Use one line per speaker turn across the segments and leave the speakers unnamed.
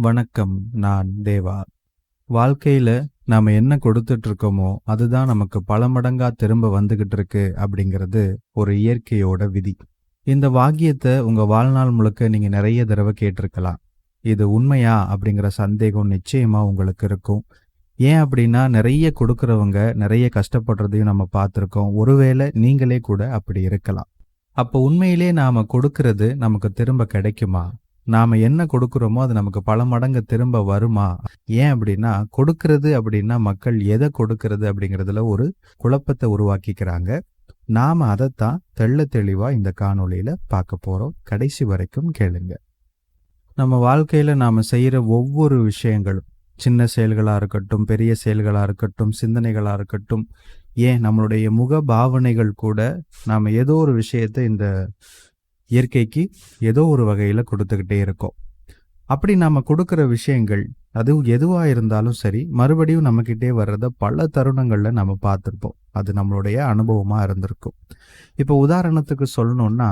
வணக்கம் நான் தேவா. வாழ்க்கையில நாம என்ன கொடுத்துட்டு இருக்கோமோ அதுதான் நமக்கு பல மடங்கா திரும்ப வந்துகிட்டு இருக்கு அப்படிங்கிறது ஒரு இயற்கையோட விதி. இந்த வாக்கியத்தை உங்க வாழ்நாள் முழுக்க நீங்க நிறைய தடவை கேட்டிருக்கலாம். இது உண்மையா அப்படிங்கிற சந்தேகம் நிச்சயமா உங்களுக்கு இருக்கும். ஏன் அப்படின்னா நிறைய கொடுக்கறவங்க நிறைய கஷ்டப்படுறதையும் நம்ம பார்த்துருக்கோம். ஒருவேளை நீங்களே கூட அப்படி இருக்கலாம். அப்போ உண்மையிலே நாம கொடுக்கறது நமக்கு திரும்ப கிடைக்குமா? நாம என்ன கொடுக்குறோமோ அது நமக்கு பல மடங்கு திரும்ப வருமா? ஏன் அப்படின்னா கொடுக்கறது அப்படின்னா மக்கள் எதை கொடுக்கறது அப்படிங்கிறதுல ஒரு குழப்பத்தை உருவாக்கிக்கிறாங்க. நாம அதைத்தான் தெள்ள தெளிவா இந்த காணொளியில பார்க்க போறோம். கடைசி வரைக்கும் கேளுங்க. நம்ம வாழ்க்கையில நாம செய்யற ஒவ்வொரு விஷயங்களும் சின்ன செயல்களா இருக்கட்டும் பெரிய செயல்களா இருக்கட்டும் சிந்தனைகளா இருக்கட்டும் ஏன் நம்மளுடைய முக பாவனைகள் கூட நாம ஏதோ ஒரு விஷயத்தை இந்த இயற்கைக்கு ஏதோ ஒரு வகையில் கொடுத்துக்கிட்டே இருக்கோம். அப்படி நாம் கொடுக்குற விஷயங்கள் அது எதுவாக இருந்தாலும் சரி மறுபடியும் நம்மக்கிட்டே வர்றத பல தருணங்களில் நம்ம பார்த்துருப்போம். அது நம்மளுடைய அனுபவமாக இருந்திருக்கும். இப்போ உதாரணத்துக்கு சொல்லணும்னா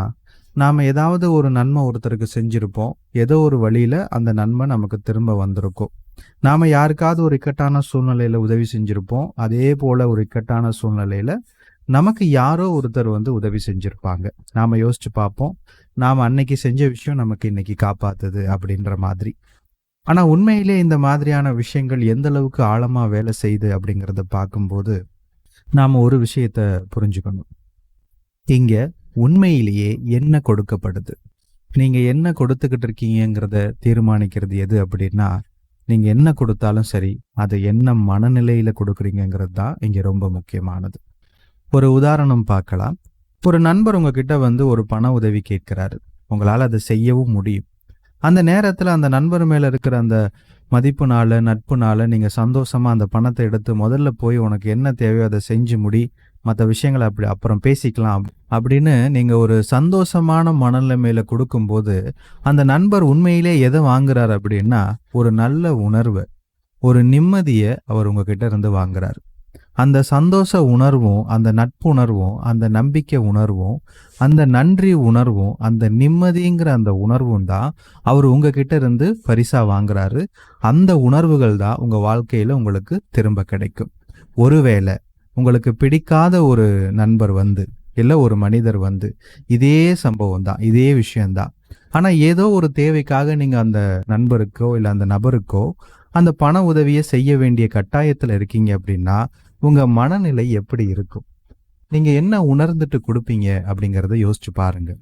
நாம் ஏதாவது ஒரு நன்மை ஒருத்தருக்கு செஞ்சுருப்போம். ஏதோ ஒரு வழியில் அந்த நன்மை நமக்கு திரும்ப வந்திருக்கும். நாம் யாருக்காவது ஒரு இக்கட்டான சூழ்நிலையில் உதவி செஞ்சுருப்போம். அதே போல் ஒரு இக்கட்டான சூழ்நிலையில் நமக்கு யாரோ ஒருத்தர் வந்து உதவி செஞ்சுருப்பாங்க. நாம் யோசிச்சு பார்ப்போம். நாம் அன்னைக்கு செஞ்ச விஷயம் நமக்கு இன்னைக்கு காப்பாத்துது அப்படின்ற மாதிரி. ஆனால் உண்மையிலே இந்த மாதிரியான விஷயங்கள் எந்த அளவுக்கு ஆழமாக வேலை செய்யுது அப்படிங்கிறத பார்க்கும்போது நாம் ஒரு விஷயத்த புரிஞ்சுக்கணும். இங்கே உண்மையிலேயே என்ன கொடுக்கப்படுது? நீங்கள் என்ன கொடுத்துக்கிட்டு இருக்கீங்கிறத தீர்மானிக்கிறது எது அப்படின்னா நீங்கள் என்ன கொடுத்தாலும் சரி அதை என்ன மனநிலையில் கொடுக்குறீங்கிறது தான் இங்கே ரொம்ப முக்கியமானது. ஒரு உதாரணம் பார்க்கலாம். ஒரு நண்பர் உங்ககிட்ட வந்து ஒரு பண உதவி கேட்கிறாரு. உங்களால் அதை செய்யவும் முடியும். அந்த நேரத்தில் அந்த நண்பர் மேலே இருக்கிற அந்த மதிப்புனால நட்புனால நீங்கள் சந்தோஷமாக அந்த பணத்தை எடுத்து முதல்ல போய் உனக்கு என்ன தேவையோ அதை செஞ்சு முடி மற்ற விஷயங்களை அப்படி அப்புறம் பேசிக்கலாம் அப்படின்னு நீங்கள் ஒரு சந்தோஷமான மனநிலைமையில கொடுக்கும்போது அந்த நண்பர் உண்மையிலே எதை வாங்குறார் அப்படின்னா ஒரு நல்ல உணர்வு ஒரு நிம்மதியை அவர் உங்ககிட்ட இருந்து வாங்குறாரு. அந்த சந்தோஷ உணர்வும் அந்த நட்புணர்வும் அந்த நம்பிக்கை உணர்வும் அந்த நன்றி உணர்வும் அந்த நிம்மதிங்கிற அந்த உணர்வும் தான் அவர் உங்ககிட்ட இருந்து பரிசா வாங்குறாரு. அந்த உணர்வுகள் தான் உங்க வாழ்க்கையில உங்களுக்கு திரும்ப கிடைக்கும். ஒருவேளை உங்களுக்கு பிடிக்காத ஒரு நண்பர் வந்து இல்லை ஒரு மனிதர் வந்து இதே சம்பவம் தான் இதே விஷயம்தான் ஆனால் ஏதோ ஒரு தேவைக்காக நீங்கள் அந்த நண்பருக்கோ இல்லை அந்த நபருக்கோ அந்த பண உதவியை செய்ய வேண்டிய கட்டாயத்தில் இருக்கீங்க அப்படின்னா உங்கள் மனநிலை எப்படி இருக்கும்? நீங்கள் என்ன உணர்ந்துட்டு கொடுப்பீங்க அப்படிங்கிறத யோசிச்சு பாருங்கள்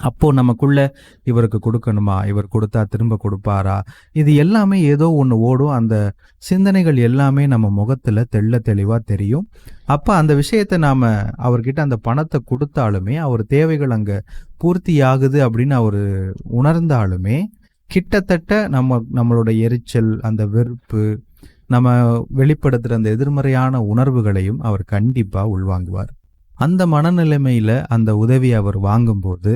அப்போ நமக்குள்ள இவருக்கு கொடுக்கணுமா? இவர் கொடுத்தா திரும்ப கொடுப்பாரா? இது எல்லாமே ஏதோ ஒன்று ஓடும். அந்த சிந்தனைகள் எல்லாமே நம்ம முகத்தில் தெள்ள தெளிவாக தெரியும். அப்போ அந்த விஷயத்தை நாம் அவர்கிட்ட அந்த பணத்தை கொடுத்தாலுமே அவர் தேவைகள் அங்கே பூர்த்தி ஆகுது அப்படின்னு அவர் உணர்ந்தாலுமே கிட்டத்தட்ட நம்ம நம்மளோட எரிச்சல் அந்த வெறுப்பு நம்ம வெளிப்படுத்துகிற அந்த எதிர்மறையான உணர்வுகளையும் அவர் கண்டிப்பாக உள்வாங்குவார். அந்த மனநிலைமையில் அந்த உதவி அவர் வாங்கும்போது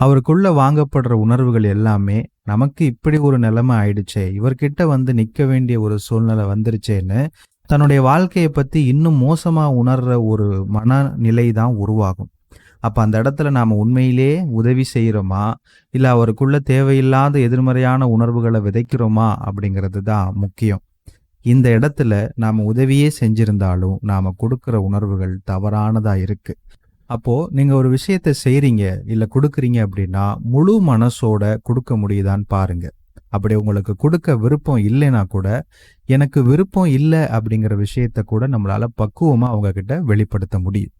அவருக்குள்ள வாங்கப்படுற உணர்வுகள் எல்லாமே நமக்கு இப்படி ஒரு நிலைமை ஆயிடுச்சே இவர்கிட்ட வந்து நிற்க வேண்டிய ஒரு சூழ்நிலை வந்துருச்சேன்னு தன்னுடைய வாழ்க்கையை பற்றி இன்னும் மோசமாக உணர்ற ஒரு மனநிலை தான் உருவாகும். அப்போ அந்த இடத்துல நாம் உண்மையிலே உதவி செய்கிறோமா இல்லை அவருக்குள்ள தேவையில்லாத எதிர்மறையான உணர்வுகளை விதைக்கிறோமா? அப்படிங்கிறது தான் முக்கியம். இந்த இடத்துல நாம் உதவியே செஞ்சிருந்தாலும் நாம் கொடுக்குற உணர்வுகள் தவறானதாக இருக்குது அப்போது நீங்கள் ஒரு விஷயத்த செய்கிறீங்க இல்லை கொடுக்குறீங்க அப்படின்னா முழு மனசோட கொடுக்க முடியுதான்னு பாருங்க. அப்படி உங்களுக்கு கொடுக்க விருப்பம் இல்லைன்னா கூட எனக்கு விருப்பம் இல்லை அப்படிங்கிற விஷயத்த கூட நம்மளால பக்குவமாக அவங்க கிட்ட வெளிப்படுத்த முடியும்.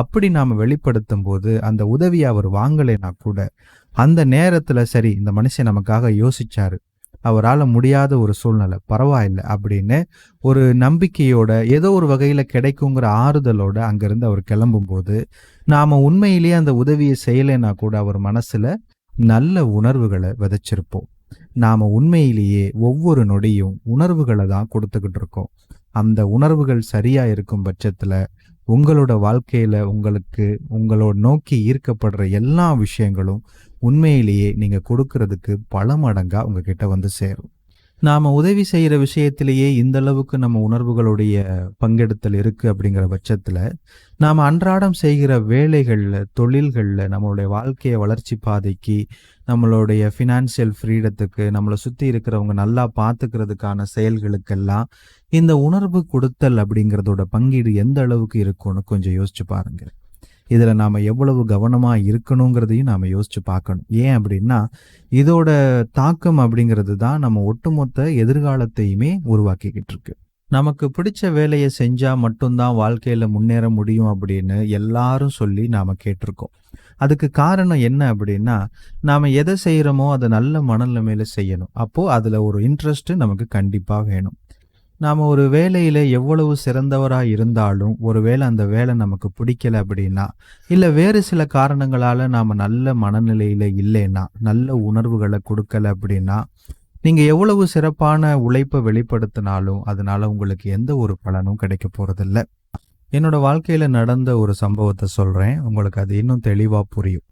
அப்படி நாம் வெளிப்படுத்தும் போது அந்த உதவியை அவர் வாங்கலைன்னா கூட அந்த நேரத்தில் சரி இந்த மனுஷன் நமக்காக யோசிச்சாரு. அவரால் முடியாத ஒரு சூழ்நிலை பரவாயில்லை அப்படின்னு ஒரு நம்பிக்கையோட ஏதோ ஒரு வகையில் கிடைக்குங்கிற ஆறுதலோட அங்கேருந்து அவர் கிளம்பும்போது நாம் உண்மையிலேயே அந்த உதவியை செய்யலைன்னா கூட அவர் மனசில் நல்ல உணர்வுகளை விதைச்சிருப்போம். நாம் உண்மையிலேயே ஒவ்வொரு நொடியும் உணர்வுகளை தான் கொடுத்துக்கிட்டு இருக்கோம். அந்த உணர்வுகள் சரியாக இருக்கும் பட்சத்தில் உங்களோட வாழ்க்கையில் உங்களுக்கு உங்களோட நோக்கி ஈர்க்கப்படுற எல்லா விஷயங்களும் உண்மையிலேயே நீங்கள் கொடுக்கறதுக்கு பல மடங்காக உங்ககிட்ட வந்து சேரும். நாம் உதவி செய்கிற விஷயத்திலேயே இந்த அளவுக்கு நம்ம உணர்வுகளுடைய பங்கெடுத்தல் இருக்கு அப்படிங்கிற பட்சத்தில் நாம் அன்றாடம் செய்கிற வேலைகளில் தொழில்களில் நம்மளுடைய வாழ்க்கையை வளர்ச்சி பாதைக்கு நம்மளுடைய ஃபினான்சியல் ஃப்ரீடத்துக்கு நம்மளை சுற்றி இருக்கிறவங்க நல்லா பார்த்துக்கிறதுக்கான செயல்களுக்கெல்லாம் இந்த உணர்வு கொடுத்தல் அப்படிங்கிறதோட பங்கீடு எந்த அளவுக்கு இருக்கும்னு கொஞ்சம் யோசிச்சு பாருங்கள் இதில் நாம் எவ்வளவு கவனமாக இருக்கணுங்கிறதையும் நாம் யோசித்து பார்க்கணும். ஏன் அப்படின்னா இதோட தாக்கம் அப்படிங்கிறது தான் நம்ம ஒட்டுமொத்த எதிர்காலத்தையுமே உருவாக்கிக்கிட்டு இருக்கு நமக்கு பிடிச்ச வேலையை செஞ்சால் மட்டும்தான் வாழ்க்கையில் முன்னேற முடியும் அப்படின்னு எல்லாரும் சொல்லி நாம் கேட்டிருக்கோம். அதுக்கு காரணம் என்ன அப்படின்னா நாம் எதை செய்கிறோமோ அதை நல்ல மனநிலைமையில் செய்யணும். அப்போது அதில் ஒரு இன்ட்ரெஸ்ட்டு நமக்கு கண்டிப்பாக வேணும். நாம் ஒரு வேலையில் எவ்வளவு சிறந்தவராக இருந்தாலும் ஒருவேளை அந்த வேலை நமக்கு பிடிக்கல அப்படின்னா இல்லை வேறு சில காரணங்களால் நாம் நல்ல மனநிலையில் இல்லைன்னா நல்ல உணர்வுகளை கொடுக்கல அப்படின்னா நீங்கள் எவ்வளவு சிறப்பான உழைப்பை வெளிப்படுத்தினாலும் அதனால் உங்களுக்கு எந்த ஒரு பலனும் கிடைக்க போகிறதில்ல என்னோட வாழ்க்கையில் நடந்த ஒரு சம்பவத்தை சொல்கிறேன் உங்களுக்கு அது இன்னும் தெளிவாக புரியும்.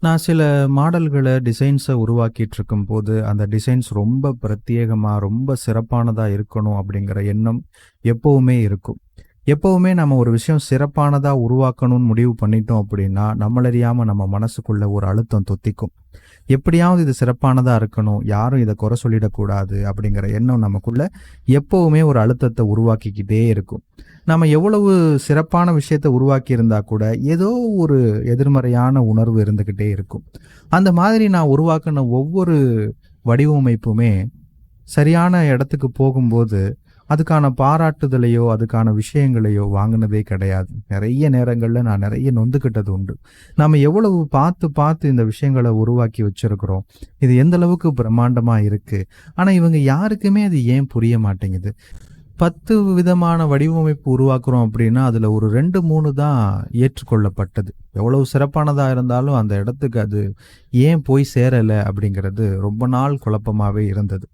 நான் சில மாடல்களை டிசைன்ஸை உருவாக்கிட்டு இருக்கும்போது அந்த டிசைன்ஸ் ரொம்ப பிரத்யேகமாக ரொம்ப சிறப்பானதாக இருக்கணும் அப்படிங்கிற எண்ணம் எப்போவுமே இருக்கும். எப்பவுமே நம்ம ஒரு விஷயம் சிறப்பானதாக உருவாக்கணும்னு முடிவு பண்ணிட்டோம் அப்படின்னா நம்மளறியாமல் நம்ம மனசுக்குள்ள ஒரு அழுத்தம் தொத்திக்கும். எப்படியாவது இது சிறப்பானதாக இருக்கணும் யாரும் இதை குறை சொல்லிடக்கூடாது அப்படிங்கிற எண்ணம் நமக்குள்ள எப்பவுமே ஒரு அழுத்தத்தை உருவாக்கிக்கிட்டே இருக்கும். நம்ம எவ்வளவு சிறப்பான விஷயத்தை உருவாக்கி இருந்தா கூட ஏதோ ஒரு எதிர்மறையான உணர்வு இருந்துக்கிட்டே இருக்கும். அந்த மாதிரி நான் உருவாக்கின ஒவ்வொரு வடிவமைப்புமே சரியான இடத்துக்கு போகும்போது அதுக்கான பாராட்டுதலையோ அதுக்கான விஷயங்களையோ வாங்கினதே கிடையாது. நிறைய நேரங்களில் நான் நிறைய நொந்துக்கிட்டது உண்டு. நம்ம எவ்வளவு பார்த்து பார்த்து இந்த விஷயங்களை உருவாக்கி வச்சிருக்கிறோம். இது எந்த அளவுக்கு பிரம்மாண்டமாக இருக்குது ஆனால் இவங்க யாருக்குமே அது ஏன் புரிய மாட்டேங்குது? பத்து விதமான வடிவமைப்பு உருவாக்குறோம் அப்படின்னா அதில் ஒரு ரெண்டு மூணு தான் ஏற்றுக்கொள்ளப்பட்டது. எவ்வளவு சிறப்பானதாக இருந்தாலும் அந்த இடத்துக்கு அது ஏன் போய் சேரலை அப்படிங்கிறது ரொம்ப நாள் குழப்பமாகவே இருந்தது.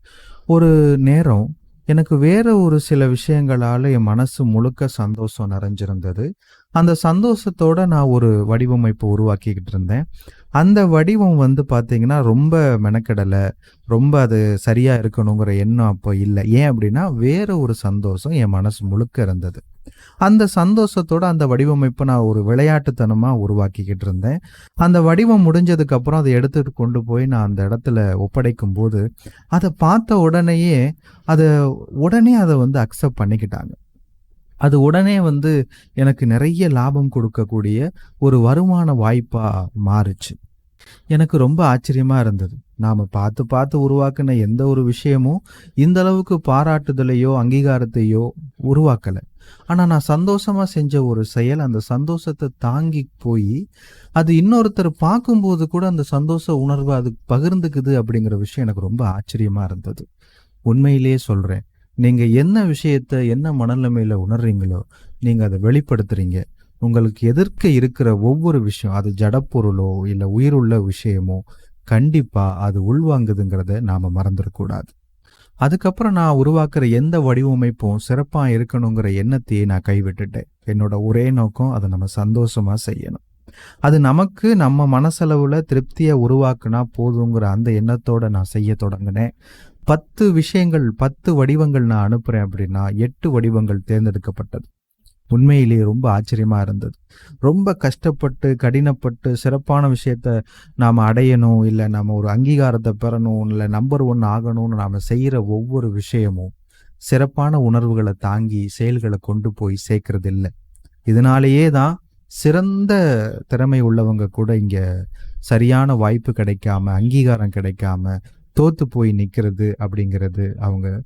ஒரு நேரம் எனக்கு வேற ஒரு சில விஷயங்களால என் மனசு முழுக்க சந்தோஷம் நிறைஞ்சிருந்தது. அந்த சந்தோஷத்தோட நான் ஒரு வடிவமைப்பு உருவாக்கிக்கிட்டு இருந்தேன். அந்த வடிவம் வந்து பார்த்தீங்கன்னா ரொம்ப மெனக்கெடலை ரொம்ப அது சரியாக இருக்கணுங்கிற எண்ணம் அப்போ இல்லை. ஏன் அப்படின்னா வேற ஒரு சந்தோஷம் என் மனசு முழுக்க இருந்தது. அந்த சந்தோஷத்தோட அந்த வடிவமைப்பை நான் ஒரு விளையாட்டுத்தனமாக உருவாக்கிக்கிட்டு இருந்தேன். அந்த வடிவம் முடிஞ்சதுக்கு அப்புறம் அதை எடுத்துட்டு கொண்டு போய் நான் அந்த இடத்துல ஒப்படைக்கும் போது அதை பார்த்த உடனேயே அதை உடனே அதை வந்து அக்செப்ட் பண்ணிக்கிட்டாங்க. அது உடனே வந்து எனக்கு நிறைய லாபம் கொடுக்கக்கூடிய ஒரு வருமான வாய்ப்பாக மாறுச்சு. எனக்கு ரொம்ப ஆச்சரியமா இருந்தது. நாம பார்த்து பார்த்து உருவாக்கின எந்த ஒரு விஷயமும் இந்த அளவுக்கு பாராட்டுதலையோ அங்கீகாரத்தையோ உருவாக்கல. ஆனா நான் சந்தோஷமா செஞ்ச ஒரு செயல் அந்த சந்தோஷத்தை தாங்கி போய் அது இன்னொருத்தர் பார்க்கும்போது கூட அந்த சந்தோஷ உணர்வு அது பகிர்ந்துக்குது அப்படிங்கிற விஷயம் எனக்கு ரொம்ப ஆச்சரியமா இருந்தது. உண்மையிலேயே சொல்றேன். நீங்கள் என்ன விஷயத்த என்ன மனநிலைமையில் உணர்றீங்களோ நீங்கள் அதை வெளிப்படுத்துறீங்க. உங்களுக்கு எதிர்க்க இருக்கிற ஒவ்வொரு விஷயம் அது ஜடப்பொருளோ இல்லை உயிருள்ள விஷயமோ கண்டிப்பாக அது உள்வாங்குதுங்கிறத நாம் மறந்துடக்கூடாது அதுக்கப்புறம் நான் உருவாக்குற எந்த வடிவமைப்பும் சிறப்பாக இருக்கணுங்கிற எண்ணத்தையே நான் கைவிட்டுட்டேன். என்னோட ஒரே நோக்கம் அதை நம்ம சந்தோஷமாக செய்யணும். அது நமக்கு நம்ம மனசளவில் திருப்தியை உருவாக்குனா போதுங்கிற அந்த எண்ணத்தோட நான் செய்ய தொடங்கினேன். பத்து விஷயங்கள் பத்து வடிவங்கள் நான் அனுப்புறேன் அப்படின்னா எட்டு வடிவங்கள் தேர்ந்தெடுக்கப்பட்டது. உண்மையிலேயே ரொம்ப ஆச்சரியமாக இருந்தது. ரொம்ப கஷ்டப்பட்டு கடினப்பட்டு சிறப்பான விஷயத்த நாம் அடையணும் இல்லை நம்ம ஒரு அங்கீகாரத்தை பெறணும் இல்லை நம்பர் ஒன் ஆகணும்னு நாம் செய்கிற ஒவ்வொரு விஷயமும் சிறப்பான உணர்வுகளை தாங்கி செயல்களை கொண்டு போய் சேர்க்கறது இல்லை இதனாலேயே தான் சிறந்த திறமை உள்ளவங்க கூட இங்கே சரியான வாய்ப்பு கிடைக்காம அங்கீகாரம் கிடைக்காம தோத்து போய் நிற்கிறது அப்படிங்கிறது அவங்க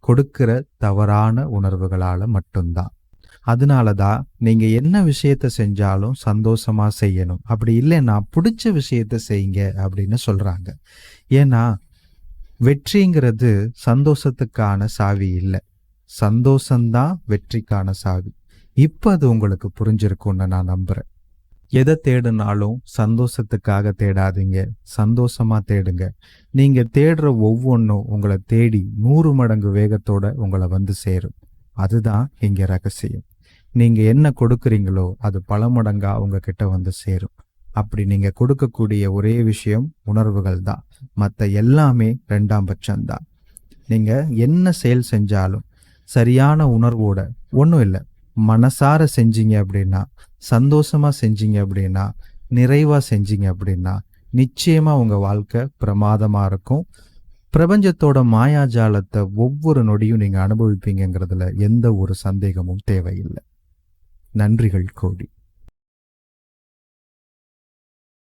கொடுக்கிற தவறான உணர்வுகளால் மட்டும்தான். அதனால தான் நீங்கள் என்ன விஷயத்த செஞ்சாலும் சந்தோஷமாக செய்யணும். அப்படி இல்லைன்னா பிடிச்ச விஷயத்த செய்யுங்க அப்படின்னு சொல்கிறாங்க ஏன்னா வெற்றிங்கிறது சந்தோஷத்துக்கான சாவி இல்லை. சந்தோஷம்தான் வெற்றிக்கான சாவி. இப்போ அது உங்களுக்கு புரிஞ்சிருக்கும்னு நான் நம்புகிறேன் எதை தேடினாலும் சந்தோஷத்துக்காக தேடாதீங்க. சந்தோஷமா தேடுங்க. நீங்க தேடுற ஒவ்வொன்றும் உங்களை தேடி நூறு மடங்கு வேகத்தோட உங்களை வந்து சேரும். அதுதான் இங்க ரகசியம். நீங்க என்ன கொடுக்குறீங்களோ அது பல மடங்கா உங்ககிட்ட வந்து சேரும். அப்படி நீங்க கொடுக்கக்கூடிய ஒரே விஷயம் உணர்வுகள் தான். மற்ற எல்லாமே ரெண்டாம் பட்சம்தான். நீங்க என்ன செயல் செஞ்சாலும் சரியான உணர்வோட ஒன்றும் இல்லை. மனசார செஞ்சீங்க அப்படின்னா சந்தோஷமா செஞ்சீங்க அப்படின்னா நிறைவா செஞ்சீங்க அப்படின்னா நிச்சயமா உங்க வாழ்க்கை பிரமாதமா இருக்கும். பிரபஞ்சத்தோட மாயாஜாலத்தை ஒவ்வொரு நொடியும் நீங்க அனுபவிப்பீங்கங்கிறதுல எந்த ஒரு சந்தேகமும் தேவையில்லை. நன்றிகள் கோடி.